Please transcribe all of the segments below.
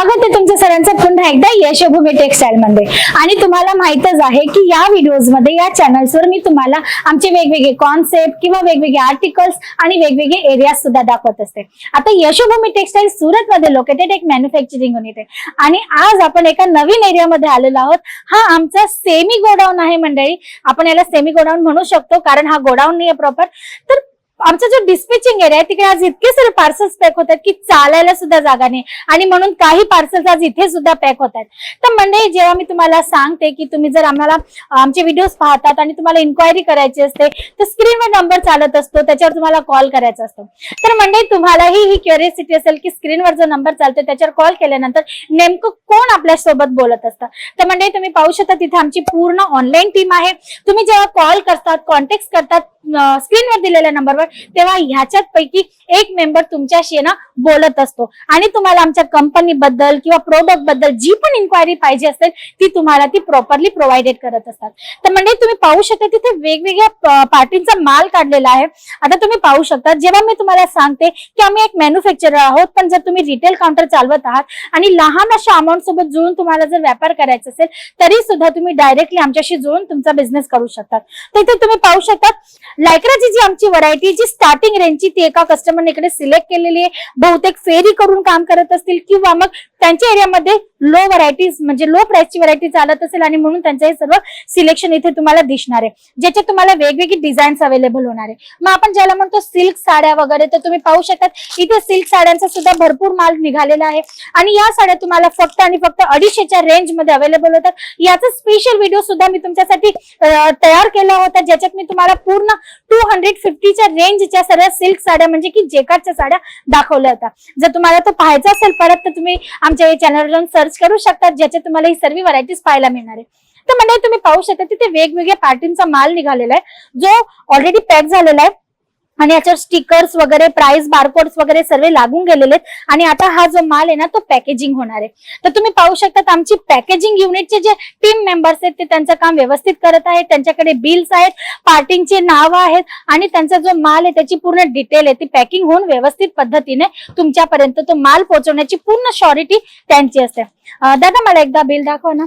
स्वागत आहे तुमच्या सरांचं. पुन्हा एकदा यशभूमी टेक्सटाईल मध्ये आणि तुम्हाला माहितच आहे की या व्हिडिओजमध्ये या चॅनल्सवर मी तुम्हाला आमचे वेगवेगळे कॉन्सेप्ट किंवा वेगवेगळे आर्टिकल्स आणि वेगवेगळे एरिया सुद्धा दाखवत असते. आता यशोभूमी टेक्सटाईल सुरत मध्ये लोकेटेड एक मॅन्युफॅक्चरिंग युनिट आहे. आणि आज आपण एका नवीन एरियामध्ये आलेलो आहोत. हा आमचा सेमी गोडाऊन आहे मंडळी. आपण याला सेमी गोडाऊन म्हणू शकतो कारण हा गोडाऊन नाही आहे प्रॉपर तर आमचा जो डिस्पॅचिंग एरिया आहे तिकडे आज इतके सारे पार्सल्स पॅक होतात की चालायला सुद्धा जागा नाही. आणि म्हणून काही पार्सल्स आज इथे सुद्धा पॅक होत आहेत. तर मंडळी जेव्हा मी तुम्हाला सांगते की तुम्ही जर आम्हाला आमचे व्हिडिओज पाहतात आणि तुम्हाला इन्क्वायरी करायची असते तर स्क्रीनवर नंबर चालत असतो त्याच्यावर तुम्हाला कॉल करायचा असतो. तर मंडळी तुम्हालाही ही क्युरियोसिटी असेल की स्क्रीनवर जो नंबर चालतो त्याच्यावर कॉल केल्यानंतर नेमकं कोण आपल्यासोबत बोलत असतं? तर मंडळी तुम्ही पाहू शकता तिथे आमची पूर्ण ऑनलाईन टीम आहे. तुम्ही जेव्हा कॉल करतात कॉन्टॅक्ट करतात स्क्रीनवर दिलेल्या नंबरवर तेव्हा ह्याच्यात पैकी एक मेंबर तुमच्याशी ना बोलत असतो. आणि तुम्हाला आमच्या कंपनी बद्दल किंवा प्रोडक्टबद्दल जी पण इन्क्वायरी पाहिजे असेल ती तुम्हाला ती प्रॉपरली प्रोव्हाइडेड करत असतात. तर म्हणजे तुम्ही पाहू शकता तिथे वेगवेगळ्या पार्टींचा माल काढलेला आहे. आता तुम्ही पाहू शकता जेव्हा मी तुम्हाला सांगते की आम्ही एक मॅन्युफॅक्चरर आहोत पण जर तुम्ही रिटेल काउंटर चालवत आहात आणि लहान अशा अमाऊंट सोबत जुळून तुम्हाला जर व्यापार करायचा असेल तरी सुद्धा तुम्ही डायरेक्टली आमच्याशी जुळून तुमचा बिझनेस करू शकतात. तर इथे तुम्ही पाहू शकता लायक्राची जी आमची व्हरायटी जी स्टार्टिंग रेंजची ती एका कस्टमरने इकडे सिलेक्ट केलेली आहे. बहुतेक फेरी करून काम करत असतील किंवा मग त्यांच्या एरियामध्ये लो व्हरायटीज म्हणजे लो प्राइसची व्हरायटी चालत असेल आणि म्हणून त्यांचं हे सर्व सिलेक्शन इथे तुम्हाला दिसणार आहे. ज्याच्यात तुम्हाला वेगवेगळी डिझाईन्स अवेलेबल होणार आहे. मग आपण ज्याला म्हणतो सिल्क साड्या वगैरे तर तुम्ही पाहू शकतात इथे सिल्क साड्यांचा सुद्धा भरपूर माल निघालेला आहे. आणि या साड्या तुम्हाला फक्त आणि फक्त अडीचशेच्या रेंजमध्ये अवेलेबल होतात. याचा स्पेशल व्हिडिओ सुद्धा मी तुमच्यासाठी तयार केला होता ज्याच्यात मी तुम्हाला पूर्ण टू हंड्रेड फिफ्टीच्या रेंज रेंजच्या सर्व सिल्क साड्या म्हणजे की जेकाटच्या साड्या दाखवल्या होत्या. जर तुम्हाला तो पाहायचा असेल परत तर तुम्ही आमच्या चॅनलवर जाऊन सर्च करू शकता ज्याच्या तुम्हाला ही सर्व व्हरायटीज पाहायला मिळणार आहे. तर म्हणजे तुम्ही पाहू शकता तिथे वेगवेगळ्या पार्टींचा माल निघालेला आहे. जो ऑलरेडी पॅक झालेला आहे आणि याच्यावर स्टिकर्स वगैरे प्राइस बारकोड्स वगैरे सर्व लागून गेलेले आहेत. आणि आता हा जो माल आहे ना तो पॅकेजिंग होणार आहे. तर तुम्ही पाहू शकता आमची पॅकेजिंग युनिटचे जे टीम मेंबर्स आहेत ते त्यांचं काम व्यवस्थित करत आहेत. त्यांच्याकडे बिल्स आहेत पार्टिंगचे नाव आहेत आणि त्यांचा जो माल आहे त्याची पूर्ण डिटेल आहे. ती पॅकिंग होऊन व्यवस्थित पद्धतीने तुमच्यापर्यंत तो माल पोहोचवण्याची पूर्ण शॉरिटी त्यांची असते. दादा मला एकदा बिल दाखवा ना.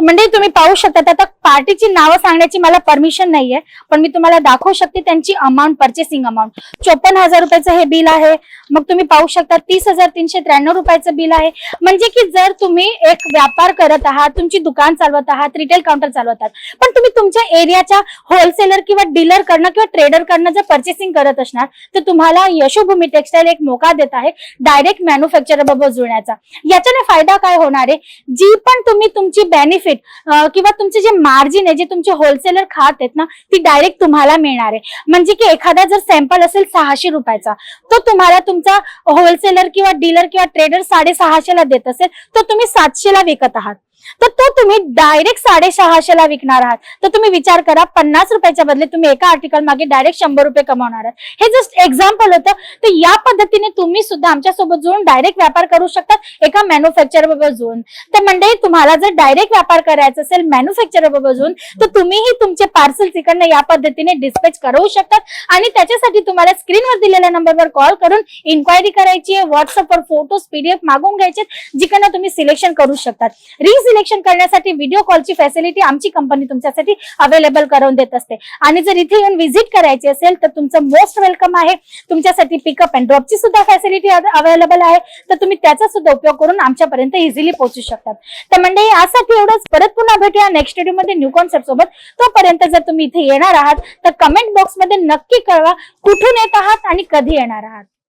म्हणजे तुम्ही पाहू शकता आता पार्टीची नावं सांगण्याची मला परमिशन नाहीये पण मी तुम्हाला दाखवू शकते त्यांची अमाऊंट पर्चेसिंग अमाऊंट चोपन्न हजार रुपयाचं हे बिल आहे. मग तुम्ही पाहू शकता तीस हजार तीनशे त्र्याण्णव रुपयाचं बिल आहे. म्हणजे की जर तुम्ही एक व्यापार करत आहात तुमची दुकान चालवत आहात रिटेल काउंटर चालवत आहात पण तुम्ही तुमच्या एरियाच्या होलसेलर किंवा डीलर कडनं किंवा ट्रेडर कडनं जर पर्चेसिंग करत असणार तर तुम्हाला यशोभूमी टेक्सटाईल एक मोका देत आहे डायरेक्ट मॅन्युफॅक्चर बरोबर जुळण्याचा. याच्याने फायदा काय होणार आहे? जी पण तुम्ही तुमची बेनिफिट किंवा तुमचे जे मार्जिन आहे जे तुमचे होलसेलर खात आहेत ना ती डायरेक्ट तुम्हाला मिळणार आहे. म्हणजे की एखादा जर सॅम्पल असेल सहाशे रुपयाचा तो तुम्हाला तुमचा होलसेलर किंवा डीलर किंवा ट्रेडर साडेसहाशेला देत असेल तर तुम्ही सातशेला विकत आहात. तर तो तुम्ही डायरेक्ट साडेसहाशेला विकणार आहात. तर तुम्ही विचार करा पन्नास रुपयाच्या बदले तुम्ही एका आर्टिकल मागे डायरेक्ट शंभर रुपये कमावणार आहात. हे जस्ट एक्झाम्पल होतं. तर या पद्धतीने तुम्ही सुद्धा आमच्यासोबत जुळून डायरेक्ट व्यापार करू शकतात एका मॅन्युफॅक्चर बरोबर जुळून. तर म्हणजे तुम्हाला जर डायरेक्ट व्यापार करायचा असेल मॅन्युफॅक्चर बरोबर जुळून तर तुम्हीही तुमचे पार्सल तिकडनं या पद्धतीने डिस्पॅच करू शकतात. आणि त्याच्यासाठी तुम्हाला स्क्रीनवर दिलेल्या नंबरवर कॉल करून इन्क्वायरी करायची आहे. व्हॉट्सअपवर फोटोज पीडीएफ मागून घ्यायचे जिकडनं तुम्ही सिलेक्शन करू शकतात. सिलेक्शन करण्यासाठी व्हिडिओ कॉलची फॅसिलिटी आमची कंपनी तुमच्यासाठी अवेलेबल करून देत असते. आणि जर इथे येऊन व्हिजिट करायची असेल तर तुमचं मोस्ट वेलकम आहे. तुमच्यासाठी पिकअप अँड ड्रॉपची सुद्धा फॅसिलिटी अवेलेबल आहे. तर तुम्ही त्याचा सुद्धा उपयोग करून आमच्यापर्यंत इझिली पोहोचू शकतात. तर म्हणजे यासाठी एवढंच. परत पुन्हा भेटूया नेक्स्ट व्हिडिओमध्ये न्यू कॉन्सेप्ट सोबत. तोपर्यंत जर तुम्ही इथे येणार आहात तर कमेंट बॉक्समध्ये नक्की कळवा कुठून येत आहात आणि कधी येणार आहात.